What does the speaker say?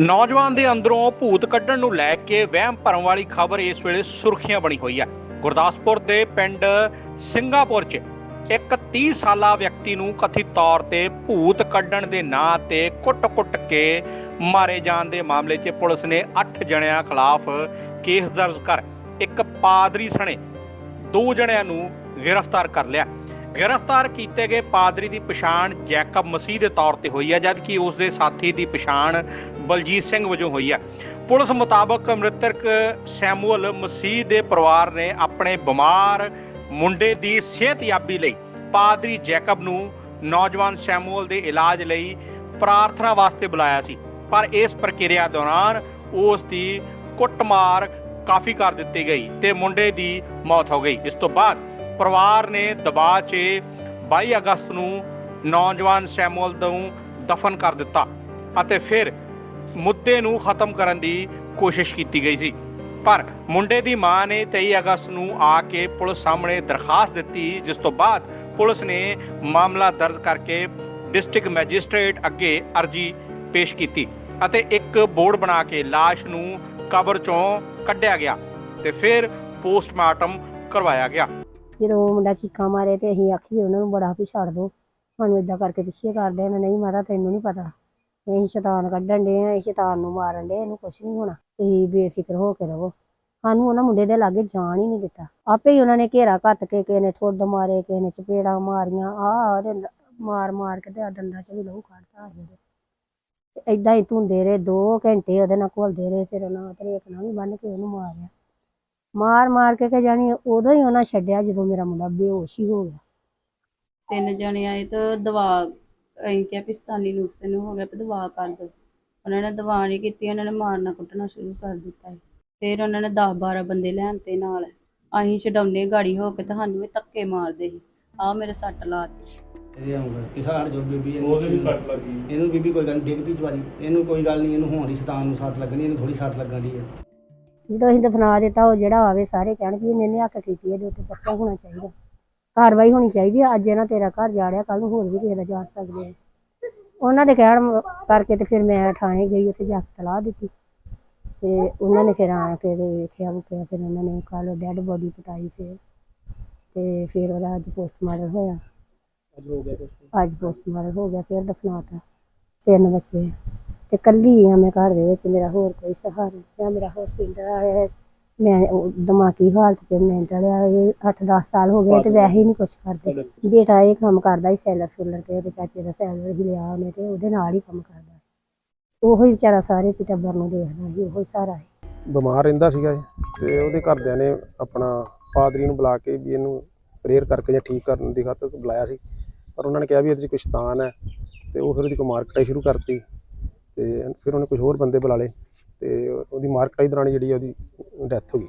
ਨੌਜਵਾਨ ਦੇ ਅੰਦਰੋਂ ਭੂਤ ਕੱਢਣ ਨੂੰ ਲੈ ਕੇ ਵਹਿਮ ਭਰਮ ਵਾਲੀ ਖਬਰ ਇਸ ਵੇਲੇ ਸੁਰਖੀਆਂ ਬਣੀ ਹੋਈ ਹੈ। ਗੁਰਦਾਸਪੁਰ ਦੇ ਪਿੰਡ ਸਿੰਗਾਪੁਰ 'ਚ ਇੱਕ 30 ਸਾਲਾ ਵਿਅਕਤੀ ਨੂੰ ਕਥਿਤ ਤੌਰ ਤੇ ਭੂਤ ਕੱਢਣ ਦੇ ਨਾਂ ਤੇ ਕੁੱਟ-ਕੁੱਟ ਕੇ ਮਾਰੇ ਜਾਣ ਦੇ ਮਾਮਲੇ 'ਚ ਪੁਲਿਸ ਨੇ 8 ਜਣਿਆਂ ਖਿਲਾਫ ਕੇਸ ਦਰਜ ਕਰ ਇੱਕ ਪਾਦਰੀ ਸਣੇ ਦੋ ਜਣਿਆਂ ਨੂੰ ਗ੍ਰਿਫਤਾਰ ਕਰ ਲਿਆ। ਗ੍ਰਿਫਤਾਰ ਕੀਤੇ ਗਏ ਪਾਦਰੀ ਦੀ ਪਛਾਣ ਜੈਕਬ ਮਸੀਹ ਦੇ ਤੌਰ ਤੇ ਹੋਈ ਹੈ, ਜਦਕਿ ਉਸ ਦੇ ਸਾਥੀ ਦੀ ਪਛਾਣ ਬਲਜੀਤ ਸਿੰਘ ਵਜੋਂ ਹੋਈ ਹੈ ਪੁਲਿਸ ਮੁਤਾਬਕ ਮ੍ਰਿਤਕ ਸੈਮੂਅਲ ਮਸੀਹ ਦੇ ਪਰਿਵਾਰ ਨੇ ਆਪਣੇ ਬਿਮਾਰ ਮੁੰਡੇ ਦੀ ਸਿਹਤਯਾਬੀ ਲਈ ਪਾਦਰੀ ਜੈਕਬ ਨੂੰ ਨੌਜਵਾਨ ਸੈਮੂਅਲ ਦੇ ਇਲਾਜ ਲਈ ਪ੍ਰਾਰਥਨਾ ਵਾਸਤੇ ਬੁਲਾਇਆ ਸੀ। ਪਰ ਇਸ ਪ੍ਰਕਿਰਿਆ ਦੌਰਾਨ ਉਸ ਦੀ ਕੁੱਟਮਾਰ ਕਾਫੀ ਕਰ ਦਿੱਤੀ ਗਈ ਤੇ ਮੁੰਡੇ ਦੀ ਮੌਤ ਹੋ ਗਈ। ਇਸ ਤੋਂ ਬਾਅਦ ਪਰਿਵਾਰ ਨੇ ਦਬਾਅ 'ਚ 22 ਅਗਸਤ ਨੂੰ ਨੌਜਵਾਨ ਸੈਮੂਅਲ ਨੂੰ ਦਫਨ ਕਰ ਦਿੱਤਾ ਅਤੇ ਫਿਰ ਮੁੱਦੇ ਨੂੰ ਖਤਮ ਕਰਨ ਦੀ ਕੋਸ਼ਿਸ਼ ਕੀਤੀ ਗਈ ਸੀ। ਪਰ ਮੁੰਡੇ ਦੀ ਮਾਂ ਨੇ 23 ਅਗਸਤ ਨੂੰ ਆ ਕੇ ਪੁਲਿਸ ਸਾਹਮਣੇ ਦਰਖਾਸਤ ਦਿੱਤੀ, ਜਿਸ ਤੋਂ ਬਾਅਦ ਪੁਲਿਸ ਨੇ ਮਾਮਲਾ ਦਰਜ ਕਰਕੇ ਡਿਸਟ੍ਰਿਕਟ ਮੈਜਿਸਟ੍ਰੇਟ ਅੱਗੇ ਅਰਜੀ ਪੇਸ਼ ਕੀਤੀ ਅਤੇ ਇੱਕ ਬੋਰਡ ਬਣਾ ਕੇ লাশ ਨੂੰ ਕਬਰ ਚੋਂ ਕੱਢਿਆ ਗਿਆ ਤੇ ਫਿਰ ਪੋਸਟਮਾਰਟਮ ਕਰਵਾਇਆ ਗਿਆ। ਜਦੋਂ ਮੁੰਡਾ ਚੀਕਾਂ ਮਾਰੇ ਤੇ ਅਸੀਂ ਆਖੀ ਉਹਨਾਂ ਨੂੰ ਬੜਾ ਵੀ ਛੱਡ ਦੋ। ਸਾਨੂੰ ਇਦਾਂ ਕਰਕੇ ਪਿੱਛੇ ਕਰਦੇ ਨੇ ਨਹੀਂ ਮਾਰਾ ਤੈਨੂੰ ਨਹੀਂ ਪਤਾ। ਅਸੀਂ ਸ਼ੈਤਾਨ ਕੱਢਣ ਦੇ ਆ ਸ਼ੈਤਾਨ ਨੂੰ ਮਾਰਨ ਦੇ ਇਹਨੂੰ ਕੁਝ ਨਹੀਂ ਹੋਣਾ। ਤੁਸੀਂ ਬੇਫਿਕਰ ਹੋ ਕੇ ਰਹੋ। ਸਾਨੂੰ ਉਹਨਾਂ ਮੁੰਡੇ ਦੇ ਲਾਗੇ ਜਾਣ ਹੀ ਨਹੀਂ ਦਿੱਤਾ। ਆਪੇ ਹੀ ਉਹਨਾਂ ਨੇ ਘੇਰਾ ਘੱਟ ਕੇ ਕਿਸੇ ਨੇ ਠੁੱਡ ਮਾਰੇ, ਕਿਸੇ ਨੇ ਚਪੇੜਾਂ ਮਾਰੀਆਂ। ਆਹ ਉਹਦੇ ਮਾਰ ਮਾਰ ਕੇ ਤੇ ਦੰਦਾਂ ਚੋਂ ਵੀ ਲਹੂ ਕੱਢਤਾ ਉਹਦੇ। ਏਦਾਂ ਹੀ ਧੁੰਦੇ ਰਹੇ 2 ਘੰਟੇ ਉਹਦੇ ਨਾਲ ਘੁਲਦੇ ਰਹੇ, ਫਿਰ ਉਹਨਾਂ ਤਰੇਕ ਨਾਲ ਵੀ ਬੰਨ ਕੇ ਉਹਨੂੰ ਮਾਰਿਆ। ਮਾਰ ਮਾਰ ਕੇ ਕਿ ਜਾਣੀ ਉਦੋਂ ਹੀ ਉਹਨਾਂ ਛੱਡਿਆ ਜਦੋਂ ਮੇਰਾ ਮੁੰਡਾ ਬੇਹੋਸ਼ ਹੀ ਹੋ ਗਿਆ। ਤਿੰਨ ਜਣੇ ਆਏ ਤਾਂ ਦਵਾ ਅਸੀਂ ਕਿਹਾ ਪਿਸਤਾਨੀ ਨੁਕਸੇ ਨੂੰ ਹੋ ਗਿਆ ਵੀ ਦਵਾ ਕਰ ਦਿਓ ਉਹਨਾਂ ਨੇ ਦਵਾ ਨਹੀਂ ਕੀਤੀ ਉਹਨਾਂ ਨੇ ਮਾਰਨਾ ਕੁੱਟਣਾ ਸ਼ੁਰੂ ਕਰ ਦਿੱਤਾ ਫਿਰ ਉਹਨਾਂ ਨੇ 10 12 ਬੰਦੇ ਲੈਣ ਤੇ ਨਾਲ ਅਸੀਂ ਛਡਾਉਨੇ ਗਾੜੀ ਹੋ ਕੇ ਤੁਹਾਨੂੰ ਵੀ ਧੱਕੇ ਮਾਰਦੇ ਸੀ। ਆਹ ਮੇਰੇ ਸੱਟ ਲਾਤੀ। ਇਹਦੇ ਆਉਂਗਾ ਕਿਸਾਨ ਜੋ ਬੀਬੀ ਇਹਨੂੰ- ਉਹਦੇ ਵੀ ਸੱਟ ਲੱਗੀ। ਇਹਨੂੰ ਬੀਬੀ ਕੋਈ ਗੱਲ ਨੀ, ਡਿੱਗ ਪਈ ਜਵਾਰੀ। ਇਹਨੂੰ ਕੋਈ ਗੱਲ ਨਹੀਂ ਇਹਨੂੰ ਹੋਣ ਦੀ ਸ਼ੈਤਾਨ ਨੂੰ ਸੱਟ ਲੱਗਣੀ ਇਹਨੂੰ ਥੋੜੀ ਸੱਟ ਲੱਗਣ ਦੀ ਹੈ। ਜਦੋਂ ਅਸੀਂ ਦਫਨਾ ਦਿੱਤਾ ਉਹ ਜਿਹੜਾ ਆਵੇ ਸਾਰੇ ਕਹਿਣ ਵੀ ਇਹਨੇ ਨਿਹੱਕ ਕੀਤੀ ਇਹਦੇ ਉੱਤੇ ਪਰਚਾ ਹੋਣਾ ਚਾਹੀਦਾ। ਕਾਰਵਾਈ ਹੋਣੀ ਚਾਹੀਦੀ ਹੈ ਅੱਜ ਇਹਨਾਂ ਤੇਰਾ ਘਰ ਜਾੜਿਆ ਕੱਲ ਨੂੰ ਹੋਰ ਵੀ ਕਿਸੇ ਦਾ ਜਾ ਸਕਦੇ ਆ। ਉਹਨਾਂ ਦੇ ਕਹਿਣ ਕਰਕੇ ਤੇ ਫਿਰ ਮੈਂ ਥਾਣੇ ਗਈ ਉੱਥੇ ਜਾ ਕੇ ਤਲਾਹ ਦਿੱਤੀ। ਤੇ ਉਹਨਾਂ ਨੇ ਫਿਰ ਆ ਕੇ ਵੇਖਿਆ ਵੁਖਿਆ ਫਿਰ ਉਹਨਾਂ ਨੇ ਕੱਲ ਡੈੱਡ ਬੋਡੀ ਪਟਾਈ ਫਿਰ। ਤੇ ਫਿਰ ਉਹਦਾ ਅੱਜ ਪੋਸਟਮਾਰਟਮ ਹੋਇਆ। ਅੱਜ ਹੋ ਗਿਆ ਕੁਝ ਅੱਜ ਪੋਸਟਮਾਰਟਮ ਹੋ ਗਿਆ ਫਿਰ ਦਫਨਾਤਾ ਤਿੰਨ ਬੱਚੇ ਤੇ ਕੱਲੀ ਆ ਮੈਂ ਘਰ ਦੇ ਵਿੱਚ ਮੇਰਾ ਹੋਰ ਕੋਈ ਸਹਾਰਾ ਨਹੀਂ ਆ ਮੇਰਾ ਹੋਰ ਪਿੰਡ ਹੈ ਮੈਂ ਉਹ ਦਿਮਾਗੀ ਹਾਲਤ ਚ ਮੈਂ ਚੜਿਆ ਇਹ 8-10 ਸਾਲ ਹੋ ਗਏ ਤੇ ਵੈਸੇ ਹੀ ਨਹੀਂ ਕੁਝ ਕਰਦੇ। ਬੇਟਾ ਇਹ ਕੰਮ ਕਰਦਾ ਸੀ ਸੈਲਰ ਸੁਲਰ ਤੇ ਉਹਦੇ ਚਾਚੇ ਦਾ ਸੈਲਰ ਹੀ ਲਿਆ ਉਹਨੇ ਤੇ ਉਹਦੇ ਨਾਲ ਹੀ ਕੰਮ ਕਰਦਾ ਉਹੋ ਹੀ ਵਿਚਾਰਾ ਸਾਰੇ ਪਿਤਾ ਟੱਬਰ ਨੂੰ ਦੇਖਦਾ ਸੀ ਉਹੋ ਹੀ ਸਾਰਾ ਸੀ ਬਿਮਾਰ ਰਹਿੰਦਾ ਸੀਗਾ ਤੇ ਉਹਦੇ ਘਰਦਿਆਂ ਨੇ ਆਪਣਾ ਪਾਦਰੀ ਨੂੰ ਬੁਲਾ ਕੇ ਵੀ ਇਹਨੂੰ ਪ੍ਰੇਅਰ ਕਰਕੇ ਜਾਂ ਠੀਕ ਕਰਨ ਦੀ ਖਾਤਰ ਬੁਲਾਇਆ ਸੀ। ਪਰ ਉਹਨਾਂ ਨੇ ਕਿਹਾ ਵੀ ਇਹਦੇ 'ਚ ਕੁਛ ਸ਼ੈਤਾਨ ਹੈ ਤੇ ਉਹ ਫਿਰ ਉਹਦੀ ਕੋਈ ਮਾਰ ਕਟਾਈ ਸ਼ੁਰੂ ਕਰਤੀ ਤੇ ਫਿਰ ਉਹਨੇ ਕੁਝ ਹੋਰ ਬੰਦੇ ਬੁਲਾ ਲਏ। ਤੇ ਉਹਦੀ ਮਾਰ ਕਟਾਈ ਦੌਰਾਨ ਜਿਹੜੀ ਆ ਉਹਦੀ ਡੈਥ ਹੋ ਗਈ।